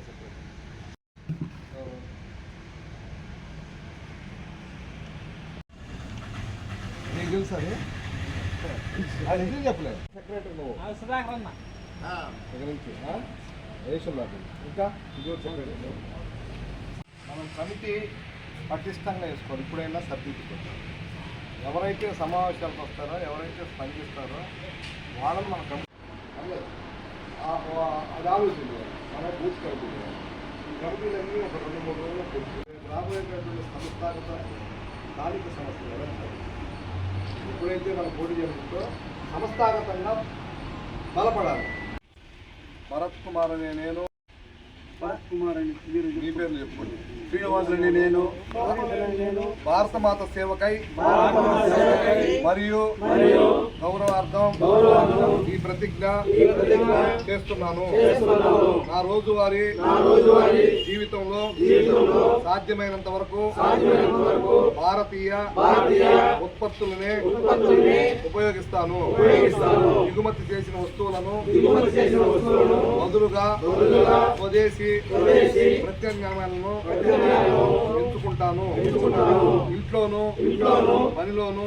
చెప్పలే చెప్పలే నీకు తెలుసు అది అది ఎందుకు చెప్పలే సెక్రటరీ నువ్వు నుంచి ఇంకా ఇంకోటి సెక్రటరీ మనం కమిటీ పటిష్టంగా వేసుకోవాలి ఇప్పుడైనా సర్దిద్దుకోవాలి ఎవరైతే సమావేశాలకు వస్తారో ఎవరైతే స్పందిస్తారో వాళ్ళని మనం కమిటీ అది ఆలోచించాలి అలా బూత్ కమిటీ ఈ కమిటీలన్నీ ఒక రెండు మూడు రోజులు తెలుసు రాబోయేటటువంటి సంస్థాగత స్థానిక సమస్యలు ఎవరైనా ఎప్పుడైతే మనం పోటీ చేస్తుందో సంస్థాగతంగా బలపడాలి. భరత్ కుమార్ అనే నేను భరత్ కుమార్ అని మీరు మీ పేర్లు చెప్పుకోండి శ్రీనివాసుని నేను భారత మాత సేవకై మరియు గౌరవార్థం ఈ ప్రతిజ్ఞ చేస్తున్నాను. నా రోజువారీ జీవితంలో సాధ్యమైనంత వరకు భారతీయ ఉత్పత్తులనే ఉపయోగిస్తాను. దిగుమతి చేసిన వస్తువులను బదులుగా స్వదేశీ ప్రత్యామ్నాయాలను ఎంచుకుంటాను. ఇంట్లోను పనిలోను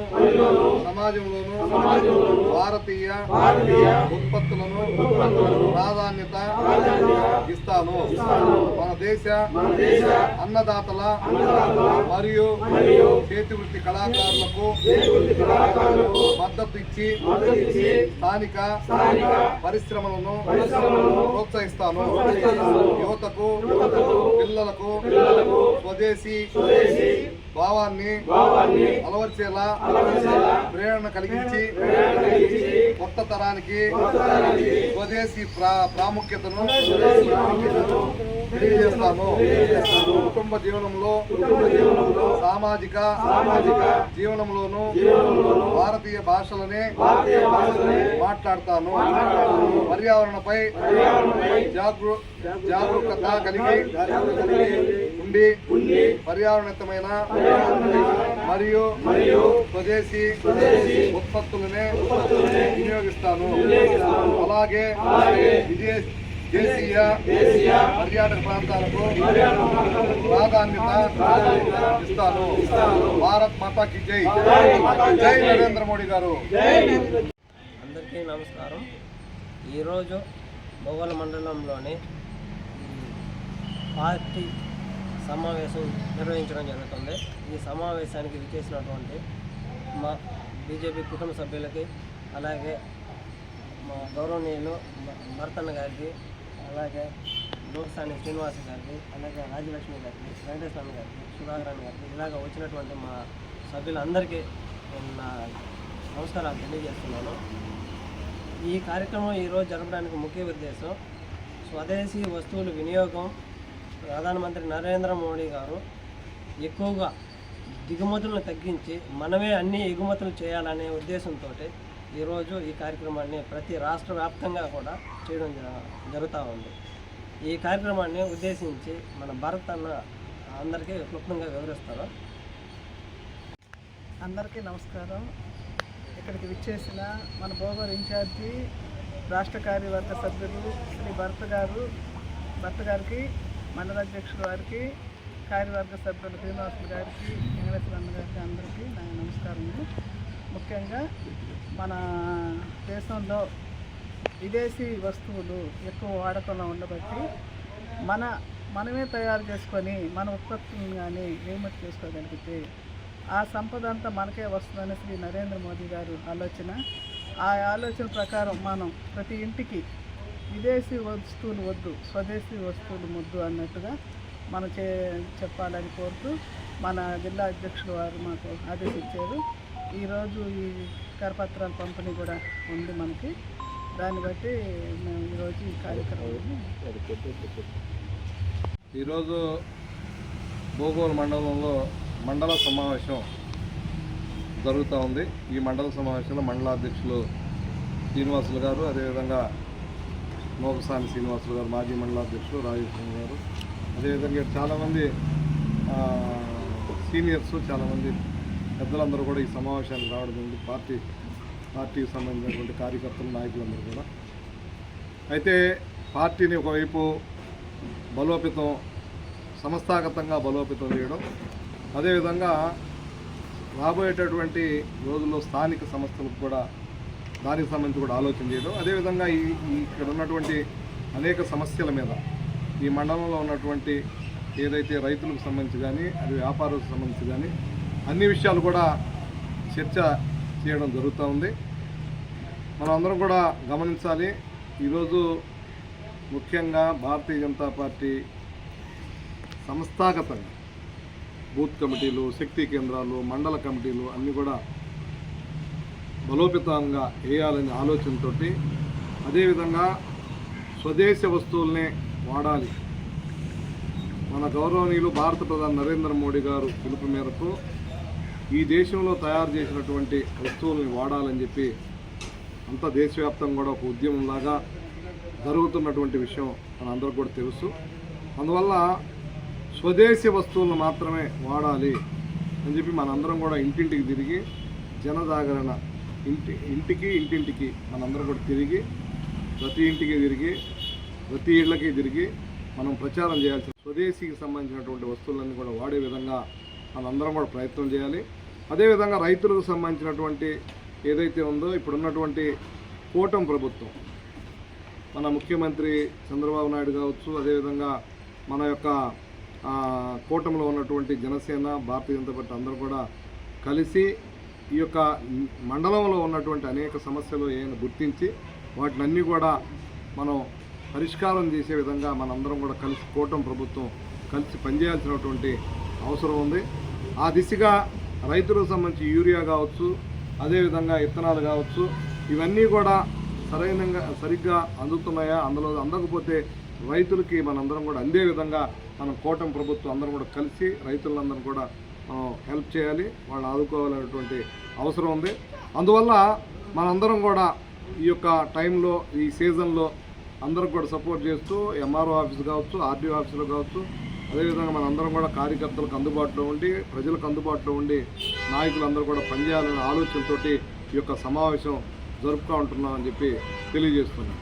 సమాజంలోను భారతీయ ఉత్పత్తులను ప్రాధాన్యత ఇస్తాను. మన దేశ అన్నదాతల మరియు చేతి వృత్తి కళాకారులకు మద్దతు ఇచ్చి స్థానిక పరిశ్రమలను ప్రోత్సహిస్తాను. యువతకు పిల్లలకు స్వదేశీ భావాన్ని అలవర్చేలా ప్రేరణ కలిగించి కొత్త తరానికి స్వదేశీ ప్రా ప్రాముఖ్యతను తెలియజేస్తాను కుటుంబ జీవనంలో సామాజిక జీవనంలోను భారతీయ భాషలనే మాట్లాడతాను. పర్యావరణపై జాగృ జాగరూకత కలిగి ఉండి పర్యావరణితమైన మరియు స్వదేశీ ఉత్పత్తులనే వినియోగిస్తాను. అలాగే దేశీయ పర్యాటక ప్రాంతాలకు ప్రాధాన్యత ఇస్తాను. భారత్ మాతాకి జై. జై నరేంద్ర మోడీ గారు. అందరికీ నమస్కారం. ఈరోజు బొగల మండలంలోని పార్టీ సమావేశం నిర్వహించడం జరుగుతుంది. ఈ సమావేశానికి విచ్చేసినటువంటి మా బీజేపీ కుటుంబ సభ్యులకి అలాగే మా గౌరవనీయులు భరతన్న గారికి అలాగే లోకసాని శ్రీనివాస గారికి అలాగే రాజలక్ష్మి గారికి వెంకటేశ్వర గారికి సుధాకరన్ గారికి ఇలాగ వచ్చినటువంటి మా సభ్యులందరికీ నేను నా నమస్కారాలు తెలియజేస్తున్నాను. ఈ కార్యక్రమం ఈరోజు జరపడానికి ముఖ్య ఉద్దేశం స్వదేశీ వస్తువుల వినియోగం ప్రధానమంత్రి నరేంద్ర మోడీ గారు ఎక్కువగా దిగుమతులను తగ్గించి మనమే అన్ని ఎగుమతులు చేయాలనే ఉద్దేశంతో ఈరోజు ఈ కార్యక్రమాన్ని ప్రతి రాష్ట్ర వ్యాప్తంగా కూడా చేయడం జ- జరుగుతూ ఉంది. ఈ కార్యక్రమాన్ని ఉద్దేశించి మన భారత్ అన్న అందరికీ క్లుప్తంగా వివరిస్తారు అందరికీ నమస్కారం. ఇక్కడికి విచ్చేసిన మన భోగోలు ఇన్ఛార్జి రాష్ట్ర కార్యవర్గ సభ్యులు శ్రీ భరత్ గారు భర్త గారికి మండలాధ్యక్షుడు వారికి కార్యవర్గ సభ్యులు శ్రీనివాసులు గారికి వెంకటేశ్వరన్న గారికి అందరికీ నా నమస్కారములు. ముఖ్యంగా మన దేశంలో విదేశీ వస్తువులు ఎక్కువ వాడకంలో ఉండబట్టి మన మనమే తయారు చేసుకొని మన ఉత్పత్తులను కానీ ఎగుమతి చేసుకోగలిగితే ఆ సంపద అంతా మనకే వస్తుందని శ్రీ నరేంద్ర మోదీ గారు ఆలోచన. ఆ ఆలోచన ప్రకారం మనం ప్రతి ఇంటికి విదేశీ వస్తువులు వద్దు స్వదేశీ వస్తువులు ముద్దు అన్నట్టుగా మనం చే చెప్పాలని కోరుతూ మన జిల్లా అధ్యక్షుడు వారు మాకు ఆదేశించారు. ఈరోజు ఈ కరపత్రాల పంపిణీ కూడా ఉంది మనకి. దాన్ని బట్టి మేము ఈరోజు ఈ కార్యక్రమాన్ని ఈరోజు భూగోళ మండలంలో మండల సమావేశం జరుగుతూ ఉంది. ఈ మండల సమావేశంలో మండలాధ్యక్షులు శ్రీనివాసులు గారు అదేవిధంగా నోకసాని శ్రీనివాసులు గారు మాజీ మండలాధ్యక్షులు రాజేశ్వరం గారు. అదేవిధంగా చాలామంది సీనియర్స్ చాలామంది పెద్దలందరూ కూడా ఈ సమావేశానికి రావడం ఉంది పార్టీ పార్టీకి సంబంధించినటువంటి కార్యకర్తలు నాయకులందరూ కూడా. అయితే పార్టీని ఒకవైపు బలోపేతం సంస్థాగతంగా బలోపేతం చేయడం అదేవిధంగా రాబోయేటటువంటి రోజుల్లో స్థానిక సంస్థలకు కూడా దానికి సంబంధించి కూడా ఆలోచన చేయడం. అదేవిధంగా ఈ ఈ ఇక్కడ ఉన్నటువంటి అనేక సమస్యల మీద ఈ మండలంలో ఉన్నటువంటి ఏదైతే రైతులకు సంబంధించి కానీ అది వ్యాపారులకు సంబంధించి కానీ అన్ని విషయాలు కూడా చర్చ చేయడం జరుగుతూ ఉంది. మనం అందరం కూడా గమనించాలి ఈరోజు ముఖ్యంగా భారతీయ జనతా పార్టీ సంస్థాగతంగా బూత్ కమిటీలు శక్తి కేంద్రాలు మండల కమిటీలు అన్నీ కూడా బలోపేతంగా వేయాలనే ఆలోచనతో అదేవిధంగా స్వదేశ వస్తువులనే వాడాలి. మన గౌరవనీయులు భారత ప్రధాని నరేంద్ర మోడీ గారు పిలుపు మేరకు ఈ దేశంలో తయారు చేసినటువంటి వస్తువుల్ని వాడాలని చెప్పి అంతా దేశవ్యాప్తంగా కూడా ఒక ఉద్యమంలాగా జరుగుతున్నటువంటి విషయం మనందరికీ కూడా తెలుసు. అందువల్ల స్వదేశీ వస్తువులను మాత్రమే వాడాలి అని చెప్పి మనందరం కూడా ఇంటింటికి తిరిగి జనజాగరణ ఇంటి ఇంటికి ఇంటింటికి మనందరం కూడా తిరిగి ప్రతి ఇంటికి తిరిగి ప్రతి ఇళ్ళకి తిరిగి మనం ప్రచారం చేయాల్సిన స్వదేశీకి సంబంధించినటువంటి వస్తువులన్నీ కూడా వాడే విధంగా మనందరం కూడా ప్రయత్నం చేయాలి. అదేవిధంగా రైతులకు సంబంధించినటువంటి ఏదైతే ఉందో ఇప్పుడున్నటువంటి కూటమి ప్రభుత్వం మన ముఖ్యమంత్రి చంద్రబాబు నాయుడు కావచ్చు అదేవిధంగా మన యొక్క కూటమిలో ఉన్నటువంటి జనసేన భారతీయ జనతా పార్టీ అందరూ కూడా కలిసి ఈ యొక్క మండలంలో ఉన్నటువంటి అనేక సమస్యలు ఏమైనా గుర్తించి వాటినన్నీ కూడా మనం పరిష్కారం చేసే విధంగా మనందరం కూడా కలిసి కూటమి ప్రభుత్వం కలిసి పనిచేయాల్సినటువంటి అవసరం ఉంది. ఆ దిశగా రైతులకు సంబంధించి యూరియా కావచ్చు అదేవిధంగా ఇత్తనాలు కావచ్చు ఇవన్నీ కూడా సరైనంగా సరిగ్గా అందుతున్నాయా అందులో అందకపోతే రైతులకి మనందరం కూడా అందే విధంగా మనం కూటమి ప్రభుత్వం అందరం కూడా కలిసి రైతులందరం కూడా హెల్ప్ చేయాలి వాళ్ళు ఆదుకోవాలనేటువంటి అవసరం ఉంది. అందువల్ల మనందరం కూడా ఈ యొక్క టైంలో ఈ సీజన్లో అందరం కూడా సపోర్ట్ చేస్తూ ఎంఆర్ఓ ఆఫీస్ కావచ్చు ఆర్డీఓ ఆఫీసులో కావచ్చు అదేవిధంగా మనందరం కూడా కార్యకర్తలకు అందుబాటులో ఉండి ప్రజలకు అందుబాటులో ఉండి నాయకులందరూ కూడా పనిచేయాలనే ఆలోచనతోటి ఈ యొక్క సమావేశం జరుపుకుంటున్నామని చెప్పి తెలియజేస్తున్నాం